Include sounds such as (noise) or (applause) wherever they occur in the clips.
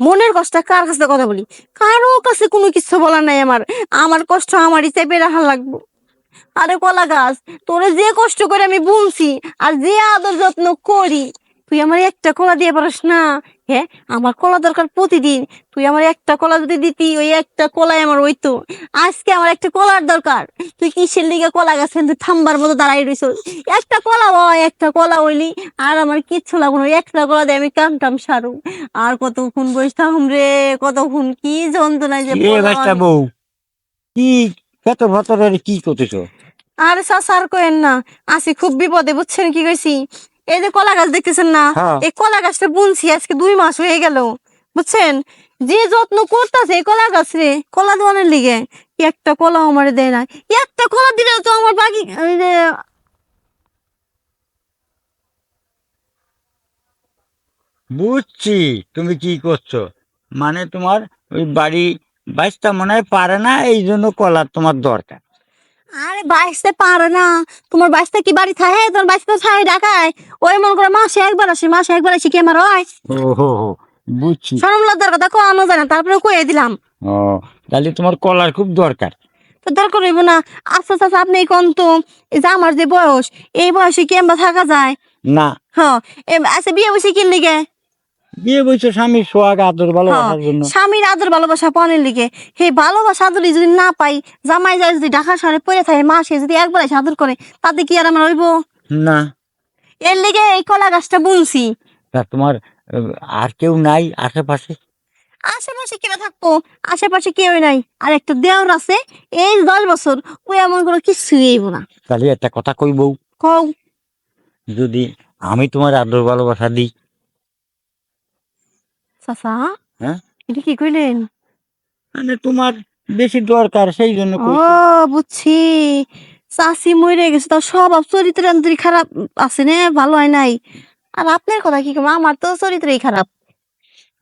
মনের কষ্ট কার কাছে কথা বলি? কারও কাছে কোনো কিছু বলার নাই আমার। আমার কষ্ট আমার হিসেবে রাখা লাগবো। আরে কলা গাছ, তোরে যে কষ্ট করে আমি বুনছি আর যে আদর যত্ন করি তুই আমার একটা কলা দিয়ে পারিস না। হ্যাঁ আমার কলা দরকার প্রতিদিন। তুই আমার একটা কলা যদি দিতি ওই একটা কলাই আমার হইতো। আজকে আমার একটা কলার দরকার। তুই কিসের লিগে কলা গাছ তুই থাম্বার মতো দাঁড়াই রইছ একটা কলা হয় একটা কলা হইলি। আর আমার কিচ্ছু ওই একটা কলা দিয়ে আমি কাম টাম সারু। আর কতক্ষণ বসে থাকুম রে কতক্ষণ কি যন্ত্রণায় যে। বউ? কি কত ভতরের কি করতেছো? আরে সাসার কইেন না। আসি খুব বিপদে বুঝছেন কি কইছি? এই যে কলা গাছ দেখতেছেন না? হ্যাঁ। এই কলা গাছটা বুনছি আজকে দুই মাস হয়ে গেল। বুঝছেন? যে যত্ন করতেছে এই কলা গাছ রে কলা দোয়ানের লিগে একটা কলা আমার দেয় না। একটা কলা দিলে তো আমার বাকি বুঝছি তুমি কি করছ? মানে তোমার ওই বাড়ি বাইশটা মনে হয় পারে না এই জন্য কলার তোমার দরকার। আরে বাইসতে পারে না। তোমার বাইসতে কি বাড়ি থাকে? তোমার বাইসতে থাকে ঢাকায়। ওই মন করে মাসে একবার আসে মাসে একবার আসে কি আমার হয়? ও হো হো বুঝছি লজ্জার কথা কোনো জানে না তারপরে কয়ে দিলাম। ও তাহলে তোমার কলার খুব দরকার। তো দরকার হইব না। আস্তে আস্তে আপনি কোন তো? এই যে আমার যে বয়স এই বয়সে কেমবা থাকা যায়? না। হ্যাঁ আচ্ছা বিয়ে বসে কি লিগে বিয়ে বলছো স্বামী সোহাগ আদর ভালোবাসার জন্য। স্বামীর আদর ভালোবাসা পানের লিগে। হে ভালোবাসা আদরই যদি না পাই জামাই যায় যদি ঢাকা শহরে পড়ে থাকে মাসে যদি একবার আদর করে তাতে কি আর আমার হইব? না। এর লিগে এই কলা গাছটা বুনছি। তা তোমার আর কেউ নাই আশেপাশে? আশেপাশে কেউ থাকব আশেপাশে কেউ নাই। আর একটা দেওর আছে এই দশ বছর ওই এমন করে কিছু হইব না। তাহলে একটা কথা কই বউ? কও। যদি আমি তোমার আদর ভালোবাসা দিই চাচা? হ্যাঁ? এটা কি কইলেন? মানে তোমার বেশি দরকার সেই জন্য ও বুঝছি। চাষি মরে গেছে তার স্বভাব চরিত্র খারাপ আছে না ভালো হয় নাই। আর আপনার কথা কি কম? আমার তো চরিত্রই খারাপ।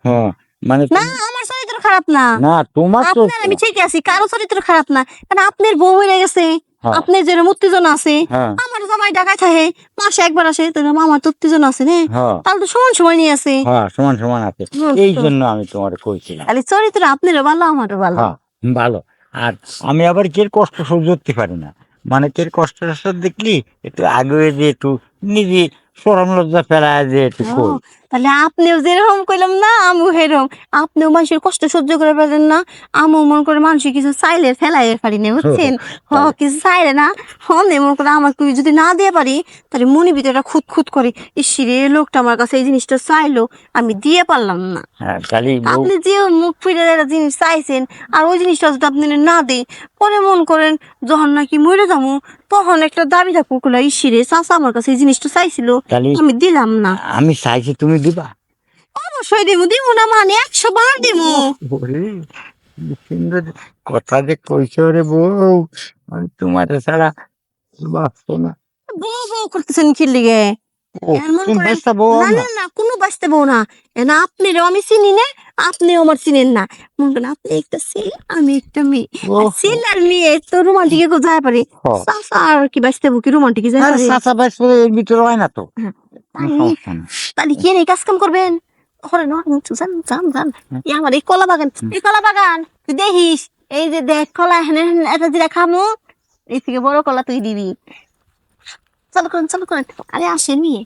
হ্যাঁ মানে না আমার চরিত্র খারাপ না। না তোমার আপনার আমি ঠিক আছি কারও চরিত্র খারাপ না। কারণ আপনার বউ হয়ে গেছে হ্যাঁ। আপনার যে উত্তেজনা আছে। হ্যাঁ। জামাই ঢাকায় থাকে মাসে একবার আসে তো উত্তেজন আছে রে হ্যাঁ। তাহলে তো সমান সময় নিয়ে আসে। হ্যাঁ সমান সমান আছে। এই জন্য আমি তোমার কইছিলাম তাহলে চরিত্র আপনারও ভালো আমারও ভালো। হ্যাঁ ভালো। আর আমি আবার কের কষ্ট সহ্য করতে পারি না? মানে কের কষ্ট দেখলি একটু আগে যে একটু নিজে সরম লজ্জা ফেলায় যে একটু কই। তাহলে আপনিও যেরকম কইলাম না আমু হেরম আপনিও মানুষের কষ্ট সহ্য করে পারেন না। আমু মন করে মানুষের কিছু চাইলে ফেলাই পারি না বুঝছেন? (laughs) হ কিছু চাইলে না। হন মন করে আমার যদি না দিয়ে পারি তাহলে মনে ভিতরে খুদ খুদ করে। ইসিরে লোকটা আমার কাছে এই জিনিসটা চাইলো আমি দিয়ে পারলাম না। হ্যাঁ আপনি যে মুখ ফিরে একটা জিনিস চাইছেন আর ওই জিনিসটা যদি আপনি না দেই পরে মন করেন যখন নাকি মরে যাব তখন একটা দাবি থাকুক ইসিরে চাচা আমার কাছে এই জিনিসটা চাইছিল আমি দিলাম না। আমি চাইছি তুমি দিবা। অবশ্যই দিব দিব না মানে একশো বার দিব। সুন্দর কথা যে কইছো রে বউ আমি তোমার ছাড়া বাঁচতো না। বউ বউ করতেছেন কি লিগে। ও, এমন তুমি করে- বাঁচতা বউ না না। না না কোনো বাঁচতে বউ না। না আপনিও আমি চিনি না আপনিও আমার চিনেন না। মনে করেন আপনি একটা ছেলে আমি একটা মেয়ে। আর ছেলে আর মেয়ে তো রোমান্টিক কেউ যায় পারে? চাচা আর কি বাঁচতে রোমান্টিক যায় চাচা বাঁচতে এর ভিতরে হয় না তো। তাহলে কি নেই কাজ কাম করবেন? ওরে না জান জান জান। এই আমার এই কলা বাগান এই কলা বাগান তুই দেখিস এই যে দেখ কলা এখানে এটা যেটা খামো এই থেকে বড় কলা তুই দিবি। চালু করেন চালু করেন। আরে আসেন নিয়ে।